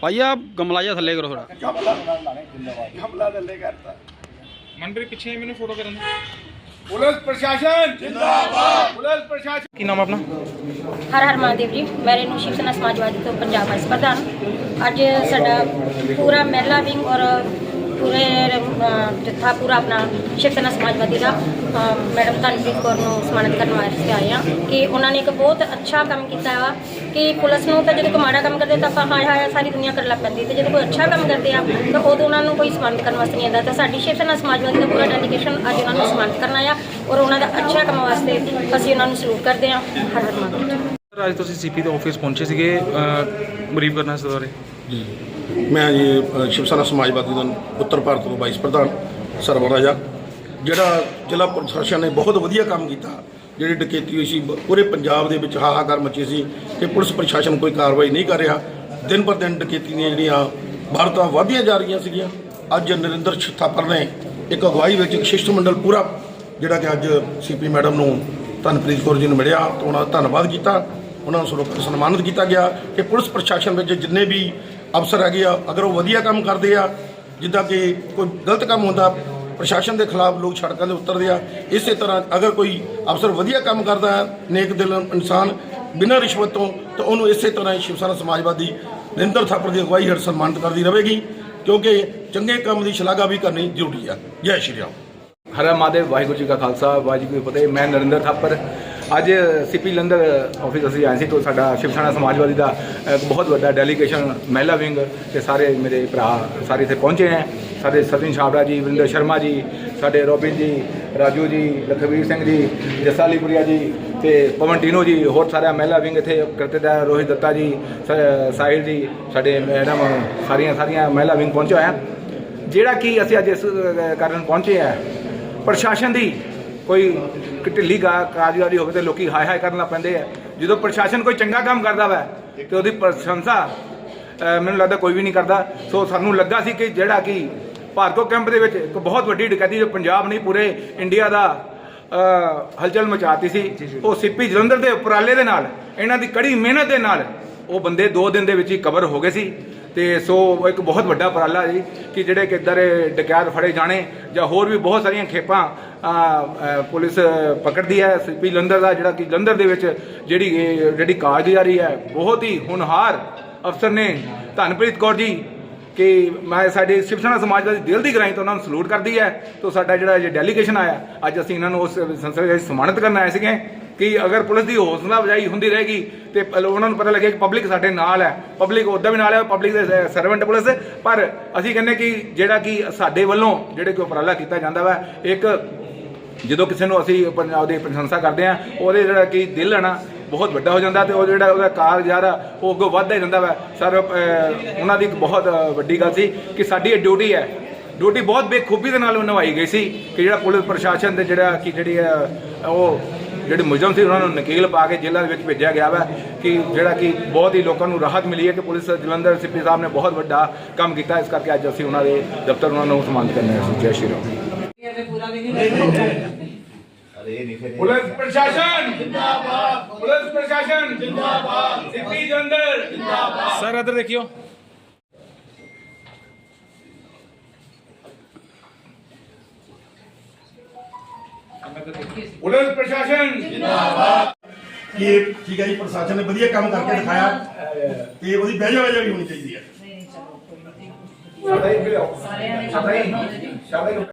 ਭਾਈ ਆ ਗਮਲਾ ਜਿਹਾ ਥੱਲੇ ਕਰੋ ਥੋੜਾ ਹਮਲਾ ਥੱਲੇ ਕਰਤਾ। ਮਨਪ੍ਰੀਤ ਪਿੱਛੇ ਮੈਨੂੰ ਫੋਟੋ ਕਰਨ ਪੁਲਿਸ ਪ੍ਰਸ਼ਾਸਨ ਜਿੰਦਾਬਾਦ। ਪੁਲਿਸ ਪ੍ਰਸ਼ਾਸਨ। ਕੀ ਨਾਮ ਆਪਣਾ? ਹਰ ਹਰ ਮਹਾਦੇਵ ਜੀ ਮੈਂ ਰੇਨੂ ਸ਼ਿਵ ਸੈਨਾ ਸਮਾਜਵਾਦੀ ਤੋਂ ਪੰਜਾਬ ਵਾਈਸ ਪ੍ਰਧਾਨ। ਅੱਜ ਸਾਡਾ ਪੂਰਾ ਮਹਿਲਾ ਵਿੰਗ ਔਰ ਪੂਰੇ ਅ, ਜੱਥਾ ਪੂਰਾ ਆਪਣਾ ਸ਼ਿਵ ਸਮਾਜਵਾਦੀ ਦਾ ਮੈਡਮ ਧਨਪ੍ਰੀਤ ਕੌਰ ਨੂੰ ਸਨਮਾਨਿਤ ਕਰਨ ਵਾਸਤੇ ਆਏ ਹਾਂ ਕਿ ਉਹਨਾਂ ਨੇ ਇੱਕ ਬਹੁਤ ਅੱਛਾ ਕੰਮ ਕੀਤਾ ਵਾ ਕਿ ਪੁਲਿਸ ਨੂੰ ਤਾਂ ਜਦੋਂ ਕੋਈ ਮਾੜਾ ਕੰਮ ਕਰਦੇ ਤਾਂ ਆਪਾਂ ਹਾਏ ਹਾਏ ਸਾਰੀ ਦੁਨੀਆ ਕਰਨ ਲੱਗ ਪੈਂਦੀ ਤੇ ਜਦੋਂ ਕੋਈ ਅੱਛਾ ਕੰਮ ਕਰਦੇ ਆ ਤਾਂ ਉਦੋਂ ਉਹਨਾਂ ਨੂੰ ਕੋਈ ਸਨਮਾਨਿਤ ਕਰਨ ਵਾਸਤੇ ਨਹੀਂ ਆਉਂਦਾ। ਤਾਂ ਸਾਡੀ ਸ਼ਿਵ ਸਮਾਜਵਾਦੀ ਦਾ ਪੂਰਾ ਡੈਲੀਗੇਸ਼ਨ ਅੱਜ ਉਹਨਾਂ ਨੂੰ ਸਨਮਾਨਿਤ ਕਰਨਾ ਆ ਔਰ ਉਹਨਾਂ ਦਾ ਅੱਛਾ ਕੰਮ ਵਾਸਤੇ ਅਸੀਂ ਉਹਨਾਂ ਨੂੰ ਸਲੂਟ ਕਰਦੇ ਹਾਂ। ਹਰ ਹਰ ਮਹਾਦੇਵ ਅੱਜ ਤੁਸੀਂ ਸੀਪੀ ਦੇ ਆਫਿਸ ਪਹੁੰਚੇ ਸੀਗੇ ਬਰੀਫ ਕਰਨਾ ਇਸ ਬਾਰੇ ਮੈਂ ਜੀ ਅ, ਸ਼ਿਵ ਸੈਨਾ ਸਮਾਜਵਾਦੀ ਦਾ ਉੱਤਰ ਭਾਰਤ ਤੋਂ ਵਾਈਸ ਪ੍ਰਧਾਨ ਸਰਵਰ ਰਾਜਾ ਜਿਹੜਾ ਜ਼ਿਲ੍ਹਾ ਪ੍ਰਸ਼ਾਸਨ ਨੇ ਬਹੁਤ ਵਧੀਆ ਕੰਮ ਕੀਤਾ ਜਿਹੜੀ ਡਕੈਤੀ ਹੋਈ ਸੀ ਬ- ਪੂਰੇ ਪੰਜਾਬ ਦੇ ਵਿੱਚ ਹਾਹਾਕਾਰ ਮਚੀ ਸੀ ਕਿ ਪੁਲਿਸ ਪ੍ਰਸ਼ਾਸਨ ਕੋਈ ਕਾਰਵਾਈ ਨਹੀਂ ਕਰ ਰਿਹਾ। ਦਿਨ ਪਰ ਦਿਨ ਡਕੈਤੀ ਦੀਆਂ ਜਿਹੜੀਆਂ ਵਾਰਤਾਂ ਵਧਦੀਆਂ ਜਾ ਰਹੀਆਂ ਸੀਗੀਆਂ। ਅੱਜ ਨਰਿੰਦਰ ਥਾਪਰ ਨੇ ਇੱਕ ਅਗਵਾਈ ਵਿੱਚ ਇੱਕ ਸ਼ਿਸ਼ਟ ਮੰਡਲ ਪੂਰਾ ਜਿਹੜਾ ਕਿ ਅੱਜ ਸੀਪੀ ਮੈਡਮ ਨੂੰ ਧਨਪ੍ਰੀਤ ਕੌਰ ਜੀ ਨੂੰ ਮਿਲਿਆ ਤਾਂ ਉਹਨਾਂ ਦਾ ਧੰਨਵਾਦ ਕੀਤਾ। ਉਹਨਾਂ ਨੂੰ ਸਰੋਪਰ ਸਨਮਾਨਿਤ ਕੀਤਾ ਗਿਆ ਕਿ ਪੁਲਿਸ ਪ੍ਰਸ਼ਾਸਨ ਵਿੱਚ ਜਿੰਨੇ ਵੀ ਅਫਸਰ ਹੈਗੇ ਆ, ਅਗਰ ਉਹ ਵਧੀਆ ਕੰਮ ਕਰਦੇ ਆ, ਜਿੱਦਾਂ ਕਿ ਕੋਈ ਗਲਤ ਕੰਮ ਹੁੰਦਾ, ਪ੍ਰਸ਼ਾਸਨ ਦੇ ਖਿਲਾਫ ਲੋਕ ਸੜਕਾਂ ਦੇ ਉਤਰਦੇ ਆ, ਇਸੇ ਤਰ੍ਹਾਂ ਅਗਰ ਕੋਈ ਅਫਸਰ ਵਧੀਆ ਕੰਮ ਕਰਦਾ ਹੈ, ਨੇਕ ਦਿਲ ਇਨਸਾਨ ਬਿਨਾਂ ਰਿਸ਼ਵਤ ਤੋਂ, ਤਾਂ ਉਹਨੂੰ ਇਸੇ ਤਰ੍ਹਾਂ ਹੀ ਸ਼ਿਵ ਸੈਨਾ ਸਮਾਜਵਾਦੀ ਨਿਰੰਤਰ ਥਾਪਰ ਦੀ ਅਗਵਾਈ ਹੇਠ ਸਨਮਾਨਿਤ ਕਰਦੀ ਰਹੇਗੀ, ਕਿਉਂਕਿ ਚੰਗੇ ਕੰਮ ਦੀ ਸ਼ਲਾਘਾ ਵੀ ਕਰਨੀ ਜ਼ਰੂਰੀ ਆ ਜੈ ਸ਼੍ਰੀ ਰਾਮ। ਹਰ ਮਹਾਦੇਵ, ਵਾਹਿਗੁਰੂ ਜੀ ਕਾ ਖਾਲਸਾ, ਵਾਹਿਗੁਰੂ ਜੀ ਕੀ ਫਤਿਹ। ਮੈਂ ਨਰਿੰਦਰ ਥਾਪਰ ਅੱਜ ਸੀਪੀ ਲੰਦਰ ਆਫਿਸ ਅਸੀਂ ਆਏ ਸੀ ਤੋਂ ਸਾਡਾ ਸ਼ਿਵ ਸੈਨਾ ਸਮਾਜਵਾਦੀ ਦਾ ਇੱਕ ਬਹੁਤ ਵੱਡਾ ਡੈਲੀਗੇਸ਼ਨ ਮਹਿਲਾ ਵਿੰਗ ਤੇ ਸਾਰੇ ਮੇਰੇ ਭਰਾ ਸਾਰੇ ਇੱਥੇ ਪਹੁੰਚੇ ਹੈ। ਸਾਡੇ ਸਤਿਨ ਛਾਬੜਾ ਜੀ, ਵਰਿੰਦਰ ਸ਼ਰਮਾ ਜੀ, ਸਾਡੇ ਰੋਬਿਨ ਜੀ, ਰਾਜੂ ਜੀ, ਲਖਵੀਰ ਸਿੰਘ ਜੀ, ਜਸਾਲੀਪੁਰੀਆ ਜੀ ਤੇ ਪਵਨ ਟੀਨੋ ਜੀ, ਹੋਰ ਸਾਰਾ ਮਹਿਲਾ ਵਿੰਗ ਇੱਥੇ ਕਰਤੇਦਾ ਰੋਹਿਤ ਦੱਤਾ ਜੀ ਸਾਹਿਲ ਜੀ, ਸਾਡੇ ਮੈਡਮ ਸਾਰੀਆਂ ਸਾਰੀਆਂ ਮਹਿਲਾ ਵਿੰਗ ਪਹੁੰਚਿਆ ਹੋਇਆ ਜਿਹੜਾ ਕਿ ਅਸੀਂ ਅੱਜ ਇਸ ਕਾਰਨ ਪਹੁੰਚੇ ਆ ਪ੍ਰਸ਼ਾਸਨ ਦੀ ਕੋਈ ਢਿੱਲੀ ਗਾ- ਕਾਰਜਕਾਰੀ ਹੋਵੇ ਤੇ ਲੋਕੀ ਹਾਏ ਹਾਏ ਕਰਨ ਲੱਗ ਪੈਂਦੇ ਆ। ਜਦੋਂ ਪ੍ਰਸ਼ਾਸਨ ਕੋਈ ਚੰਗਾ ਕੰਮ ਕਰਦਾ ਵਾ ਤੇ ਉਹਦੀ ਪ੍ਰਸ਼ੰਸਾ ਮੈਨੂੰ ਲੱਗਦਾ ਕੋਈ ਵੀ ਨਹੀਂ ਕਰਦਾ। ਸੋ ਸਾਨੂੰ ਲੱਗਾ ਸੀ ਕਿ ਜਿਹੜਾ ਕਿ ਭਾਰਗੋ ਕੈਂਪ ਦੇ ਵਿੱਚ ਇੱਕ ਬਹੁਤ ਵੱਡੀ ਡਕੈਤੀ ਜੋ ਪੰਜਾਬ ਨਹੀਂ ਪੂਰੇ ਇੰਡੀਆ ਦਾ ਹਲਚਲ ਮਚਾਤੀ ਸੀ। ਉਹ ਸਿੱਪੀ ਜਲੰਧਰ ਦੇ ਉਪਰਾਲੇ ਦੇ ਨਾਲ ਇਹਨਾਂ ਦੀ ਕੜੀ ਮਿਹਨਤ ਦੇ ਨਾਲ ਉਹ ਬੰਦੇ 2 ਦਿਨ ਦੇ ਵਿੱਚ ਹੀ ਕਵਰ ਹੋ ਗਏ ਸੀ। ਤੇ ਸੋ ਇੱਕ ਬਹੁਤ ਵੱਡਾ ਉਪਰਾਲਾ ਜੀ ਕਿ ਜਿਹੜੇ ਕਿ ਇੱਧਰ ਡਕੈਤ ਫੜੇ ਜਾਣੇ ਜਾਂ ਹੋਰ ਵੀ ਬਹੁਤ ਸਾਰੀਆਂ ਖੇਪਾਂ ਪੁਲਿਸ ਪਕੜਦੀ ਹੈ, ਸਿੱਪੀ ਲੰਦਰ ਦਾ ਜਿਹੜਾ ਕਿ ਲੰਦਰ ਦੇ ਵਿੱਚ ਜਿਹੜੀ ਇਹ ਜਿਹੜੀ ਕਾਰਜਕਾਰੀ ਹੈ, ਬਹੁਤ ਹੀ ਹੁਨਹਾਰ ਅਫਸਰ ਨੇ ਧਨਪ੍ਰੀਤ ਕੌਰ ਜੀ ਕਿ ਮੈਂ ਸਾਡੇ ਸ਼ਿਵ ਸੈਨਾ ਸਮਾਜ ਦਾ ਦਿਲ ਦੀ ਗਰਾਈ ਤੋਂ ਉਹਨਾਂ ਨੂੰ ਸਲੂਟ ਕਰਦੀ ਹੈ। ਤੋਂ ਸਾਡਾ ਜਿਹੜਾ ਜੇ ਡੈਲੀਗੇਸ਼ਨ ਆਇਆ, ਅੱਜ ਅਸੀਂ ਇਹਨਾਂ ਨੂੰ ਉਸ ਸੰਸਦ ਵਿੱਚ ਸਨਮਾਨਿਤ ਕਰਨ ਆਏ ਸੀਗੇ। ਕਿ ਅਗਰ ਪੁਲਿਸ ਦੀ ਹੌਸਲਾ ਅਫਜ਼ਾਈ ਹੁੰਦੀ ਰਹੇਗੀ ਤੇ ਉਹਨਾਂ ਨੂੰ ਪਤਾ ਲੱਗੇ ਕਿ ਪਬਲਿਕ ਸਾਡੇ ਨਾਲ ਹੈ। ਪਬਲਿਕ ਉੱਦਾਂ ਵੀ ਨਾਲ ਹੈ ਪਬਲਿਕ ਦੇ ਸਰਵੈਂਟ ਪੁਲਿਸ। ਪਰ ਅਸੀਂ ਕਹਿੰਦੇ ਕਿ ਜਿਹੜਾ ਕਿ ਸਾਡੇ ਵੱਲੋਂ ਜਿਹੜੇ ਕੋਈ ਉਪਰਾਲਾ ਕੀਤਾ ਜਾਂਦਾ ਵਾ ਇੱਕ ਜਦੋਂ ਕਿਸੇ ਨੂੰ ਅਸੀਂ ਪੰਜਾਬ ਦੀ ਪ੍ਰਸ਼ੰਸਾ ਕਰਦੇ ਆ ਉਹਦੇ ਜਿਹੜਾ ਕਿ ਦਿਲ ਹੈ ਨਾ ਬਹੁਤ ਵੱਡਾ ਹੋ ਜਾਂਦਾ ਤੇ ਉਹ ਜਿਹੜਾ ਉਹਦਾ ਕਾਰਜਾਰ ਆ ਉਹ ਅੱਗੋਂ ਵੱਧਦਾ ਹੀ ਰਹਿੰਦਾ ਵਾ। ਸਰ ਉਹਨਾਂ ਦੀ ਇੱਕ ਬਹੁਤ ਵੱਡੀ ਗੱਲ ਸੀ ਕਿ ਸਾਡੀ ਇਹ ਡਿਊਟੀ ਹੈ। ਡਿਊਟੀ ਬਹੁਤ ਬੇਖੂਬੀ ਦੇ ਨਾਲ ਨਿਭਾਈ ਗਈ ਸੀ ਕਿ ਜਿਹੜਾ ਪੁਲਿਸ ਪ੍ਰਸ਼ਾਸਨ ਦੇ ਜਿਹੜਾ ਕਿ ਜਿਹੜੀ ਹੈ, ਉਹ ਜਿਹੜੇ ਮੁਲਜ਼ਮ ਸੀ ਉਹਨਾਂ ਨੂੰ ਨਕੀਲ ਪਾ ਕੇ ਜੇਲ੍ਹਾਂ ਦੇ ਵਿੱਚ ਭੇਜਿਆ ਗਿਆ ਵਾ ਕਿ ਜਿਹੜਾ ਕਿ ਬਹੁਤ ਹੀ ਲੋਕਾਂ ਨੂੰ ਰਾਹਤ ਮਿਲੀ ਹੈ ਕਿ ਪੁਲਿਸ ਜਲੰਧਰ ਸਿੱਪੀ ਸਾਹਿਬ ਨੇ ਬਹੁਤ ਵੱਡਾ ਕੰਮ ਕੀਤਾ। ਇਸ ਕਰਕੇ ਅੱਜ ਅਸੀਂ ਉਹਨਾਂ ਦੇ ਦਫ਼ਤਰ ਉਹਨਾਂ ਨੂੰ ਸਨਮਾਨਿਤ ਕਰਨੇ ਸੀ ਜੈ ਸ਼੍ਰੀ ਰਾਮ। ਪੁਲਿਸ ਪ੍ਰਸ਼ਾਸਨ! ਜਿੰਦਾਬਾਦ ਪੁਲਿਸ ਪ੍ਰਸ਼ਾਸਨ! ਜਿੰਦਾਬਾਦ ਸਿੱਪੀ ਜਲੰਧਰ! ਸਰ ਇੱਧਰ ਦੇਖਿਓ। ਪੁਲਿਸ ਪ੍ਰਸ਼ਾਸਨ। ਇਹ ਠੀਕ ਹੈ ਜੀ? ਪ੍ਰਸ਼ਾਸਨ ਨੇ ਵਧੀਆ ਕੰਮ ਕਰਕੇ ਦਿਖਾਇਆ। ਤੇ ਉਹਦੀ ਬਹਿਜਾ ਵਜਾ ਵੀ ਹੋਣੀ ਚਾਹੀਦੀ ਹੈ